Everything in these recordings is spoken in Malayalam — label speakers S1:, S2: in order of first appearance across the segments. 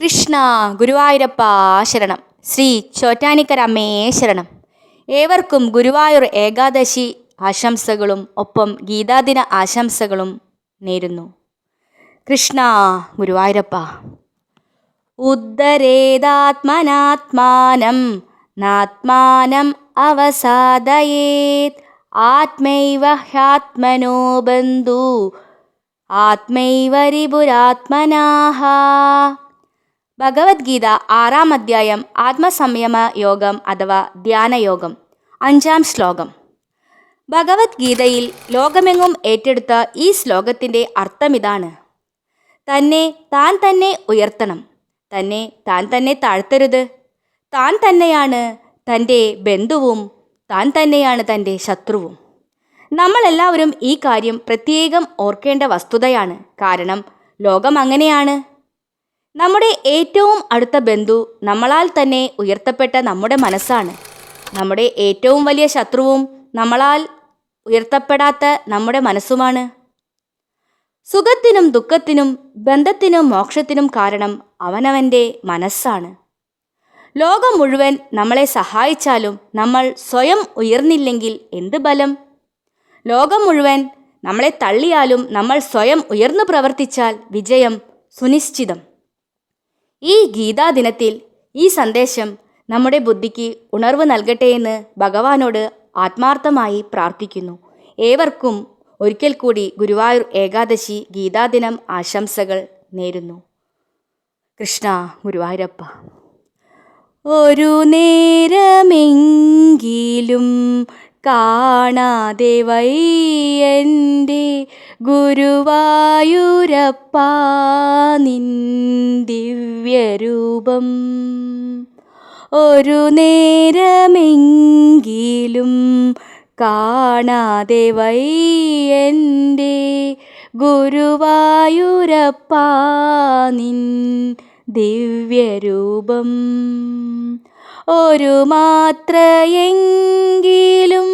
S1: കൃഷ്ണ ഗുരുവായൂരപ്പ ശരണം. ശ്രീ ചോറ്റാനിക്കരമ്മേ ശരണം. ഏവർക്കും ഗുരുവായൂർ ഏകാദശി ആശംസകളും ഒപ്പം ഗീതാദിന ആശംസകളും നേരുന്നു. കൃഷ്ണ ഗുരുവായൂരപ്പ. ഉദ്ധരേതാത്മനാത്മാനം നാത്മാനം അവസാദയേത് ആത്മൈവ ഹ്യാത്മനോ ബന്ധു ആത്മൈവ രിപുരാത്മനാഹ. ഭഗവത്ഗീത ആറാം അധ്യായം ആത്മസംയമ യോഗം അഥവാ ധ്യാനയോഗം. അഞ്ചാം ശ്ലോകം. ഭഗവത്ഗീതയിൽ ലോകമെങ്ങും ഏറ്റെടുത്ത ഈ ശ്ലോകത്തിന്റെ അർത്ഥമിതാണ്. തന്നെ താൻ തന്നെ ഉയർത്തണം. തന്നെ താൻ തന്നെ താഴ്ത്തരുത്. താൻ തന്നെയാണ് തന്റെ ബന്ധുവും താൻ തന്നെയാണ് തന്റെ ശത്രുവും. നമ്മളെല്ലാവരും ഈ കാര്യം പ്രത്യേകം ഓർക്കേണ്ട വസ്തുതയാണ്. കാരണം ലോകം അങ്ങനെയാണ്. നമ്മുടെ ഏറ്റവും അടുത്ത ബന്ധു നമ്മളാൽ തന്നെ ഉയർത്തപ്പെട്ട നമ്മുടെ മനസ്സാണ്. നമ്മുടെ ഏറ്റവും വലിയ ശത്രുവും നമ്മളാൽ ഉയർത്തപ്പെടാത്ത നമ്മുടെ മനസ്സുമാണ്. സുഖത്തിനും ദുഃഖത്തിനും ബന്ധത്തിനും മോക്ഷത്തിനും കാരണം അവനവന്റെ മനസ്സാണ്. ലോകം മുഴുവൻ നമ്മളെ സഹായിച്ചാലും നമ്മൾ സ്വയം ഉയർന്നില്ലെങ്കിൽ എന്ത് ബലം ലോകം മുഴുവൻ നമ്മളെ തള്ളിയാലും നമ്മൾ സ്വയം ഉയർന്നു പ്രവർത്തിച്ചാൽ വിജയം സുനിശ്ചിതം. ഈ ഗീതാ ദിനത്തിൽ ഈ സന്ദേശം നമ്മുടെ ബുദ്ധിക്ക് ഉണർവ് നൽകട്ടെ എന്ന് ഭഗവാനോട് ആത്മാർത്ഥമായി പ്രാർത്ഥിക്കുന്നു. ഏവർക്കും ഒരിക്കൽ കൂടി ഗുരുവായൂർ ഏകാദശി ഗീതാദിനം ആശംസകൾ നേരുന്നു. കൃഷ്ണ ഗുരുവായൂരപ്പ. ഒരു നേരമെങ്കിലും കാണാതെ എന്റെ ഗുരുവായൂരപ്പ നിൻ ദിവ്യരൂപം. ഒരു നേരമെങ്കിലും കാണാതെ എന്റെ ഗുരുവായൂരപ്പ നിൻ ദിവ്യരൂപം. ഒരു മാത്രയെങ്കിലും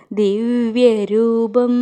S1: ദിവ്യരൂപം.